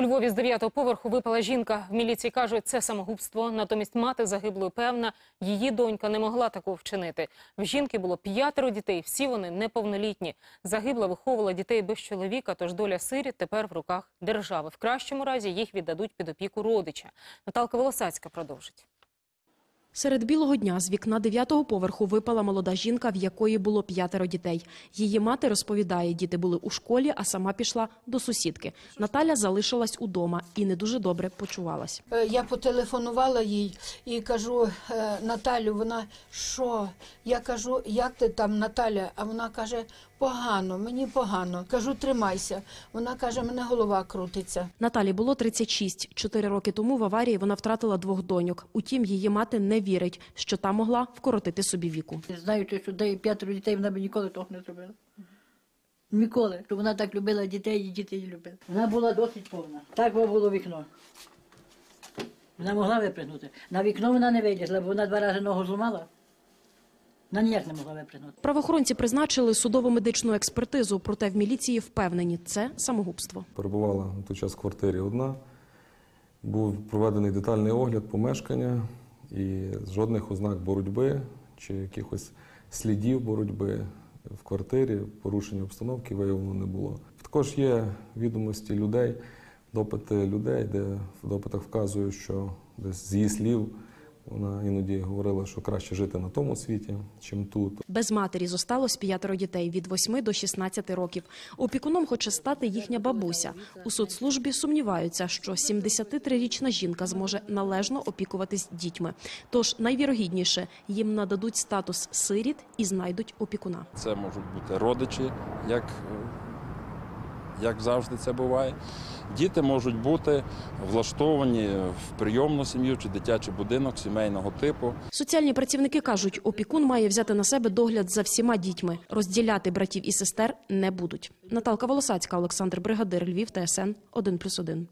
У Львові з дев'ятого поверху випала жінка. В міліції кажуть, це самогубство. Натомість мати загиблої певна, її донька не могла такого вчинити. В жінки було п'ятеро дітей, всі вони неповнолітні. Загибла виховувала дітей без чоловіка, тож доля сирі тепер в руках держави. В кращому разі їх віддадуть під опіку родича. Наталка Волосацька продовжить. Серед білого дня з вікна дев'ятого поверху випала молода жінка, в якої було п'ятеро дітей. Її мати розповідає, діти були у школі, а сама пішла до сусідки. Наталя залишилась удома і не дуже добре почувалась. Е, Я потелефонувала їй і кажу, «Е, Наталю, вона що? Я кажу, як ти там, Наталя? А вона каже, погано, мені погано. Кажу, тримайся. Вона каже, мене голова крутиться. Наталі було 36. Чотири роки тому в аварії вона втратила двох доньок. Утім, її мати не вірить, що та могла вкоротити собі віку. Знаючи, що де п'ятеро дітей, вона б ніколи того не зробила. Ніколи. Що вона так любила дітей, і діти її любили. Вона була досить повна. Так було вікно. Вона могла випригнути. На вікно вона не вилізла, бо вона два рази ногу зламала. Вона ніяк не могла випригнути. Правоохоронці призначили судово-медичну експертизу, проте в міліції впевнені – це самогубство. перебувала на той час в квартирі одна. Був проведений детальний огляд помешкання і жодних ознак боротьби чи якихось слідів боротьби в квартирі, порушення обстановки виявлено не було. Також є відомості людей, допити людей, де в допитах вказує, що десь з її слів вона іноді говорила, що краще жити на тому світі, чим тут. Без матері зосталось п'ятеро дітей від 8 до 16 років. Опікуном хоче стати їхня бабуся. У соцслужбі сумніваються, що 73-річна жінка зможе належно опікуватись дітьми. Тож найвірогідніше їм нададуть статус сиріт і знайдуть опікуна. Це можуть бути родичі, як, як завжди це буває. Діти можуть бути влаштовані в прийомну сім'ю чи дитячий будинок сімейного типу. Соціальні працівники кажуть, опікун має взяти на себе догляд за всіма дітьми. Розділяти братів і сестер не будуть. Наталка Волосацька, Олександр Бригадир, Львів, ТСН 1+,1.